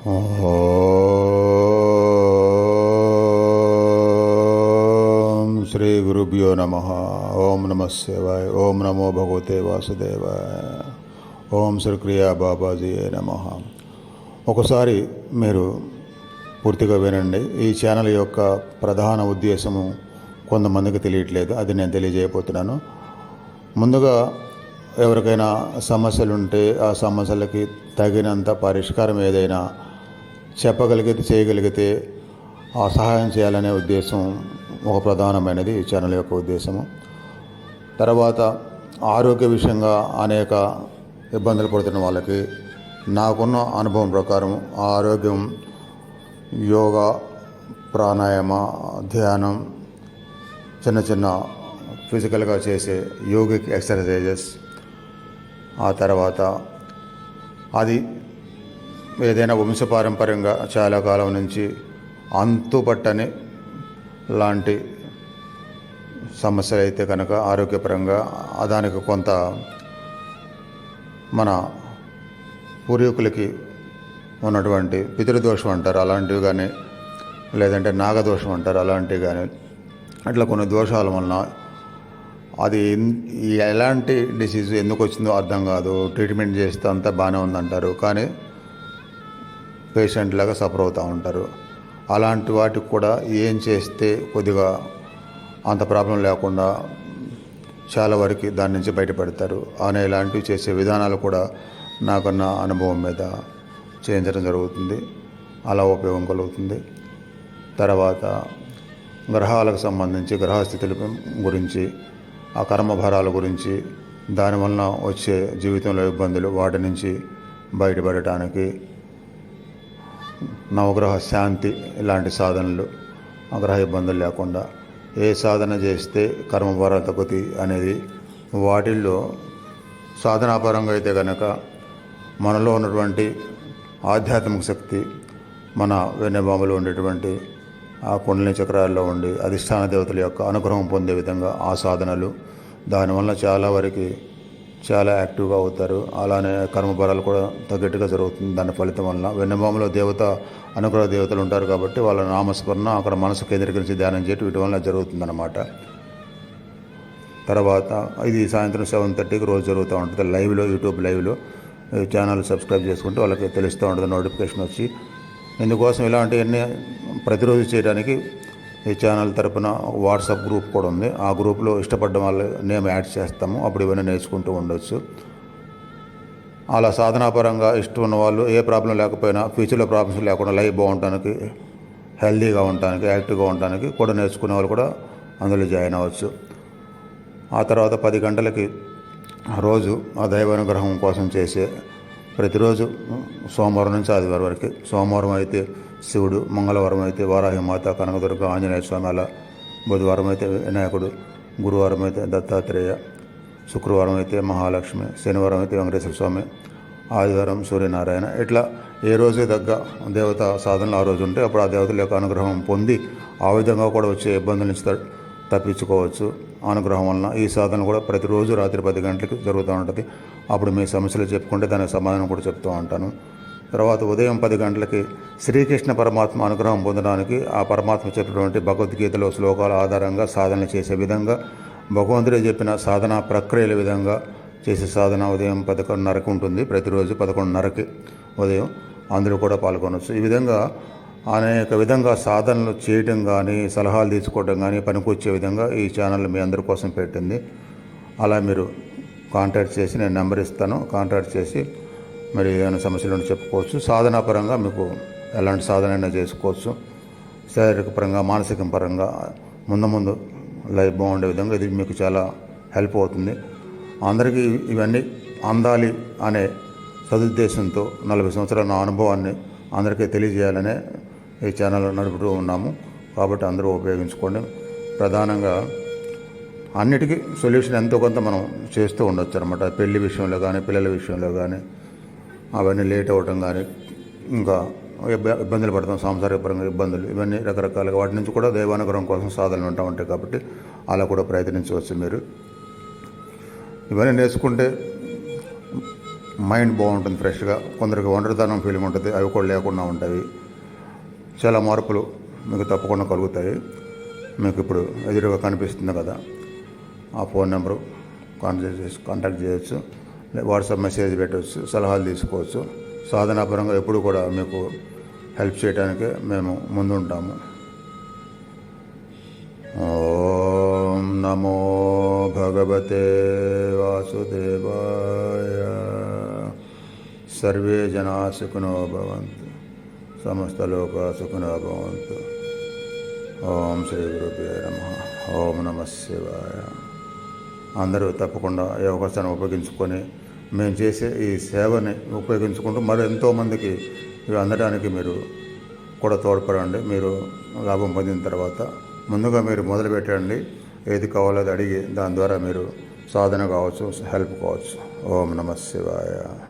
ఓం శ్రీ గురుభ్యో నమ. ఓం నమ శివాయ. ఓం నమో భగవతే వాసుదేవాయ. ఓం శ్రీ క్రియా బాబాజీ నమ. ఒకసారి మీరు పూర్తిగా వినండి. ఈ ఛానల్ యొక్క ప్రధాన ఉద్దేశము కొంతమందికి తెలియట్లేదు. అది నేను తెలియజేయబోతున్నాను. ముందుగా ఎవరికైనా సమస్యలుంటే ఆ సమస్యలకి తగినంత పరిష్కారం ఏదైనా చెప్పగలిగితే చేయగలిగితే ఆ సహాయం చేయాలనే ఉద్దేశం ఒక ప్రధానమైనది ఈ ఛానల్ యొక్క ఉద్దేశము. తర్వాత ఆరోగ్య విషయంగా అనేక ఇబ్బందులు పడుతున్న వాళ్ళకి నాకున్న అనుభవం ప్రకారం ఆ ఆరోగ్యం యోగా ప్రాణాయామ ధ్యానం చిన్న చిన్న ఫిజికల్గా చేసే యోగిక్ ఎక్సర్సైజెస్ ఆ తర్వాత అది ఏదైనా వంశపారంపర్యంగా చాలా కాలం నుంచి అంతుపట్టని లాంటి సమస్యలు అయితే కనుక ఆరోగ్యపరంగా దానికి కొంత మన పూర్వీకులకి ఉన్నటువంటి పితృదోషం అంటారు అలాంటివి కానీ లేదంటే నాగదోషం అంటారు అలాంటివి కానీ అట్లా కొన్ని దోషాల వలన అది ఎలాంటి డిసీజ్ ఎందుకు వచ్చిందో అర్థం కాదు. ట్రీట్మెంట్ చేస్తే అంతా బాగానే ఉందంటారు. కానీ పేషెంట్ లాగా సఫర్ అవుతూ ఉంటారు. అలాంటి వాటికి కూడా ఏం చేస్తే కొద్దిగా అంత ప్రాబ్లం లేకుండా చాలా వరకు దాని నుంచి బయటపడతారు అనే ఇలాంటివి చేసే విధానాలు కూడా నాకున్న అనుభవం మీద చేయించడం జరుగుతుంది. అలా ఉపయోగం కలుగుతుంది. తర్వాత గ్రహాలకు సంబంధించి గ్రహస్థితుల గురించి ఆ కర్మభారాల గురించి దానివలన వచ్చే జీవితంలో ఇబ్బందులు వాటి నుంచి బయటపడటానికి నవగ్రహ శాంతి ఇలాంటి సాధనలు గ్రహ ఇబ్బందులు లేకుండా ఏ సాధన చేస్తే కర్మభారం తగ్గుతాయి అనేది వాటిల్లో సాధనాపరంగా అయితే కనుక మనలో ఉన్నటువంటి ఆధ్యాత్మిక శక్తి మన వెన్నెబాములో ఉండేటువంటి ఆ కుండలి చక్రాల్లో ఉండి అధిష్టాన దేవతల యొక్క అనుగ్రహం పొందే విధంగా ఆ సాధనలు దానివల్ల చాలా వరకు చాలా యాక్టివ్గా అవుతారు. అలానే కర్మఫలాలు కూడా తగ్గట్టుగా జరుగుతుంది. దాని ఫలితం వలన వెన్నెబాములో దేవత అనుగ్రహ దేవతలు ఉంటారు కాబట్టి వాళ్ళ నామస్మరణ అక్కడ మనసు కేంద్రీకరించి ధ్యానం చేయటం వీటి వలన జరుగుతుందన్నమాట. తర్వాత ఇది సాయంత్రం సెవెన్ థర్టీకి రోజు జరుగుతూ ఉంటుంది. లైవ్లో యూట్యూబ్ లైవ్లో. ఛానల్ సబ్స్క్రైబ్ చేసుకుంటే వాళ్ళకి తెలుస్తూ ఉంటుంది నోటిఫికేషన్ వచ్చి. ఇందుకోసం ఇలాంటివన్నీ ప్రతిరోజు చేయడానికి ఈ ఛానల్ తరపున వాట్సాప్ గ్రూప్ కూడా ఉంది. ఆ గ్రూప్లో ఇష్టపడ్డ వాళ్ళు నేమ్ యాడ్ చేస్తాము. అప్పుడు ఇవన్నీ నేర్చుకుంటూ ఉండొచ్చు. అలా సాధనాపరంగా ఇష్టం ఉన్న వాళ్ళు ఏ ప్రాబ్లం లేకపోయినా ఫ్యూచర్లో ప్రాబ్లమ్స్ లేకుండా లైఫ్ బాగుండటానికి హెల్దీగా ఉండటానికి యాక్టివ్గా ఉండటానికి కూడా నేర్చుకునే వాళ్ళు కూడా అందులో జాయిన్ అవ్వచ్చు. ఆ తర్వాత పది గంటలకి రోజు ఆ దైవానుగ్రహం కోసం చేసే ప్రతిరోజు సోమవారం నుంచి ఆదివారం వరకు. సోమవారం అయితే శివుడు మంగళవారం అయితే వారాహి మాత కనకదుర్గ ఆంజనేయ స్వామి అలా బుధవారం అయితే వినాయకుడు గురువారం అయితే దత్తాత్రేయ శుక్రవారం అయితే మహాలక్ష్మి శనివారం అయితే వెంకటేశ్వర స్వామి ఆదివారం సూర్యనారాయణ. ఇట్లా ఏ రోజు తగ్గ దేవత సాధనలు ఆ రోజు ఉంటే అప్పుడు ఆ దేవతల యొక్క అనుగ్రహం పొంది ఆ విధంగా కూడా వచ్చే ఇబ్బందుల నుంచి తప్పించుకోవచ్చు. అనుగ్రహం వలన ఈ సాధన కూడా ప్రతిరోజు రాత్రి పది గంటలకు జరుగుతూ ఉంటుంది. అప్పుడు మీ సమస్యలు చెప్పుకుంటే దానికి సమాధానం కూడా చెప్తూ ఉంటాను. తర్వాత ఉదయం పది గంటలకి శ్రీకృష్ణ పరమాత్మ అనుగ్రహం పొందడానికి ఆ పరమాత్మ చెప్పినటువంటి భగవద్గీతలో శ్లోకాల ఆధారంగా సాధన చేసే విధంగా భగవంతుడే చెప్పిన సాధన ప్రక్రియల విధంగా చేసే సాధన ఉదయం పదకొండున్నరకు ఉంటుంది ప్రతిరోజు పదకొండున్నరకి ఉదయం అందరూ కూడా పాల్గొనవచ్చు ఈ విధంగా అనేక విధంగా సాధనలు చేయటం కానీ సలహాలు తీసుకోవడం కానీ పనికొచ్చే విధంగా ఈ ఛానల్ మీ అందరి కోసం పెట్టింది. అలా మీరు కాంటాక్ట్ చేసి నేను నెంబర్ ఇస్తాను కాంటాక్ట్ చేసి మరి ఏమైనా సమస్యలు ఉంటే చెప్పుకోవచ్చు. సాధనాపరంగా మీకు ఎలాంటి సాధన అయినా చేసుకోవచ్చు. శారీరక పరంగా మానసిక పరంగా ముందు ముందు లైఫ్ బాగుండే విధంగా ఇది మీకు చాలా హెల్ప్ అవుతుంది. అందరికీ ఇవన్నీ అందాలి అనే సదుద్దేశంతో నలభై సంవత్సరాల నా అనుభవాన్ని అందరికీ తెలియజేయాలనే ఈ ఛానల్ నడుపుతూ ఉన్నాము. కాబట్టి అందరూ ఉపయోగించుకోండి. ప్రధానంగా అన్నిటికీ సొల్యూషన్ ఎంతో కొంత మనం చేస్తూ ఉండొచ్చు అనమాట పెళ్ళి విషయంలో కానీ పిల్లల విషయంలో కానీ అవన్నీ లేట్ అవ్వటం కానీ ఇంకా ఇబ్బందులు పడతాం సాంసారికపరంగా ఇబ్బందులు ఇవన్నీ రకరకాలుగా వాటి నుంచి కూడా దైవానుగ్రహం కోసం సాధనలు ఉంటా ఉంటాయి కాబట్టి అలా కూడా ప్రయత్నించవచ్చు మీరు. ఇవన్నీ నేర్చుకుంటే మైండ్ బాగుంటుంది ఫ్రెష్గా కొందరికి ఒంటరితనం ఫీలింగ్ ఉంటుంది అవి కూడా లేకుండా ఉంటాయి. చాలా మార్పులు మీకు తప్పకుండా కలుగుతాయి. మీకు ఇప్పుడు ఎదురుగా కనిపిస్తుంది కదా ఆ ఫోన్ నెంబరు కాంటాక్ట్ చేసి కాంటాక్ట్ చేయొచ్చు. వాట్సాప్ మెసేజ్ పెట్టవచ్చు సలహాలు తీసుకోవచ్చు. సాధనాపరంగా ఎప్పుడు కూడా మీకు హెల్ప్ చేయడానికి మేము ముందుంటాము. ఓం నమో భగవతే వాసుదేవాయ. సర్వే జనా సుఖినో భవంతు. సమస్త లోక సుఖినో భవంతు. ఓం శ్రీ గురుభ్యో నమ. ఓం నమ శివాయ. అందరూ తప్పకుండా ఈ అవకాశాన్ని ఉపయోగించుకొని మేము చేసే ఈ సేవని ఉపయోగించుకుంటూ మరి ఎంతోమందికి ఇవి అందడానికి మీరు కూడా తోడ్పడండి. మీరు లాభం పొందిన తర్వాత ముందుగా మీరు మొదలు పెట్టండి ఏది కావాలో అది అడిగి దాని ద్వారా మీరు సాధన కావచ్చు హెల్ప్ కావచ్చు. ఓం నమ శివాయ.